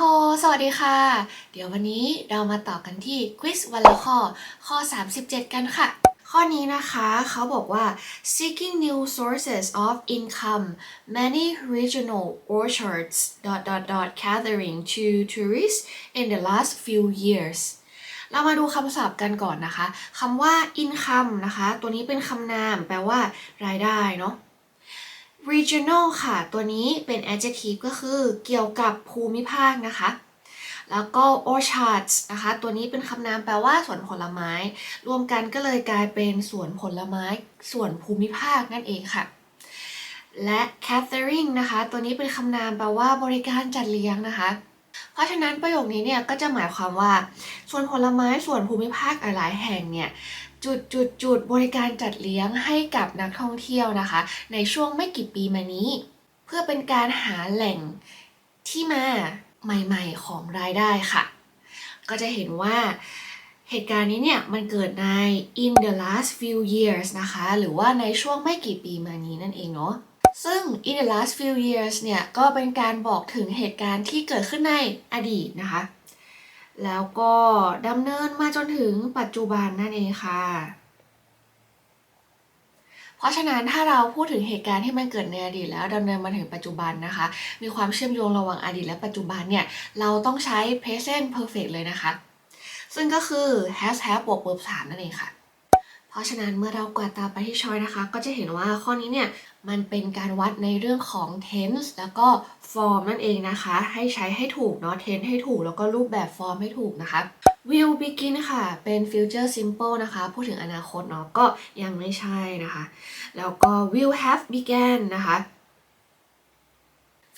โฮ สวัสดีค่ะ เดี๋ยววันนี้เรามาต่อกันที่ควิสวันละข้อ ข้อ 37 กันค่ะ ข้อนี้นะคะเขาบอกว่า seeking new sources of income many regional orchards dot dot dot gathering to tourists in the last few years เรามาดูคำศัพท์กันก่อนนะคะคำว่า income นะคะ ตัวนี้เป็นคำนามแปลว่ารายได้เนาะ regional ค่ะ ตัวนี้เป็น adjective ก็คือเกี่ยวกับภูมิภาคนะคะ แล้วก็ orchards นะคะ ตัวนี้เป็นคำนามแปลว่าสวนผลไม้ รวมกันก็เลยกลายเป็นสวนผลไม้สวนภูมิภาคนั่นเองค่ะ และ catering นะคะ ตัวนี้เป็นคำนามแปลว่าบริการจัดเลี้ยงนะคะ ราะฉะนั้นประโยคนี้เนี่ยก็จะหมายความว่า ส่วนผลไม้ส่วนภูมิภาคหลายแห่งเนี่ยจุดจุดจุดบริการจัดเลี้ยงให้กับนักท่องเที่ยวนะคะ ในช่วงไม่กี่ปีมานี้ เพื่อเป็นการหาแหล่งที่มาใหม่ๆของรายได้ค่ะ ก็จะเห็นว่าเหตุการณ์นี้เนี่ยมันเกิดใน in the last few years นะคะ หรือว่าในช่วงไม่กี่ปีมานี้นั่นเองเนาะ ซึ่ง in the last few years เนี่ยก็เป็นการบอกถึงเหตุการณ์ที่เกิดขึ้นในอดีตนะคะ แล้วก็ดำเนินมาจนถึงปัจจุบันนั่นเองค่ะ เพราะฉะนั้นถ้าเราพูดถึงเหตุการณ์ที่มันเกิดในอดีตแล้วดำเนินมาถึงปัจจุบันนะคะ มีความเชื่อมโยงระหว่างอดีตและปัจจุบันเนี่ย เราต้องใช้ present perfect เลยนะคะ ซึ่งก็คือ has have บวก verb 3นั่นเองค่ะ เพราะฉะนั้นเมื่อเรากวาดตาไปที่ช้อยนะคะ ก็จะเห็นว่าข้อนี้เนี่ยมันเป็นการวัดในเรื่องของ tense แล้วก็ form นั่นเองนะคะ ให้ใช้ให้ถูกเนาะ tense ให้ถูกแล้วก็รูปแบบ form ให้ถูกนะคะ will begin ค่ะ เป็น future simple นะคะ พูดถึงอนาคตเนาะก็ยังไม่ใช่นะคะ แล้วก็ will have began นะคะ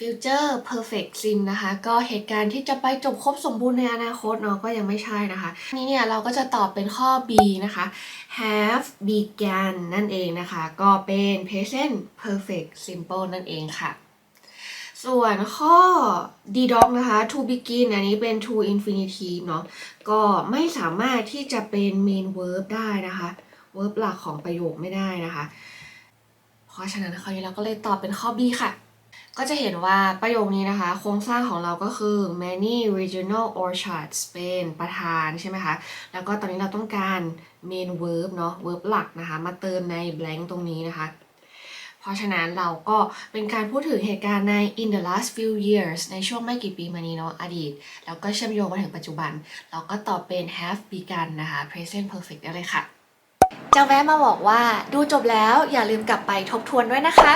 future perfect sim นะคะ ก็เหตุการณ์ที่จะไปจบครบสมบูรณ์ในอนาคตเนาะก็ยังไม่ใช่นะคะนี้เนี่ยเราก็จะตอบเป็นข้อ B นะคะ have began นั่นเองนะคะ ก็เป็น present perfect simple นั่นเองค่ะ ส่วนข้อ d dog นะคะ to begin อันนี้เป็น to infinitive เนาะก็ไม่สามารถที่จะเป็น main verb ได้นะคะ verb หลักของประโยคไม่ได้นะคะ เพราะฉะนั้นข้อนี้เราก็เลยตอบเป็นข้อ B ค่ะ ก็จะเห็นว่าประโยคนี้นะคะ โครงสร้างของเราก็คือ many regional orchards เป็นประธานใช่ไหมคะ แล้วก็ตอนนี้เราต้องการ main verb เนาะ verb หลักนะคะ มาเติมใน blank ตรงนี้นะคะ เพราะฉะนั้นเราก็เป็นการพูดถึงเหตุการณ์ใน in the last few years ในช่วงไม่กี่ปีมานี้เนาะอดีต แล้วก็เชื่อมโยงมาถึงปัจจุบัน เราก็ตอบเป็น have begun นะคะ present perfect ได้เลยค่ะจะแวะมาบอกว่าดูจบแล้วอย่าลืมกลับไปทบทวนด้วยนะคะ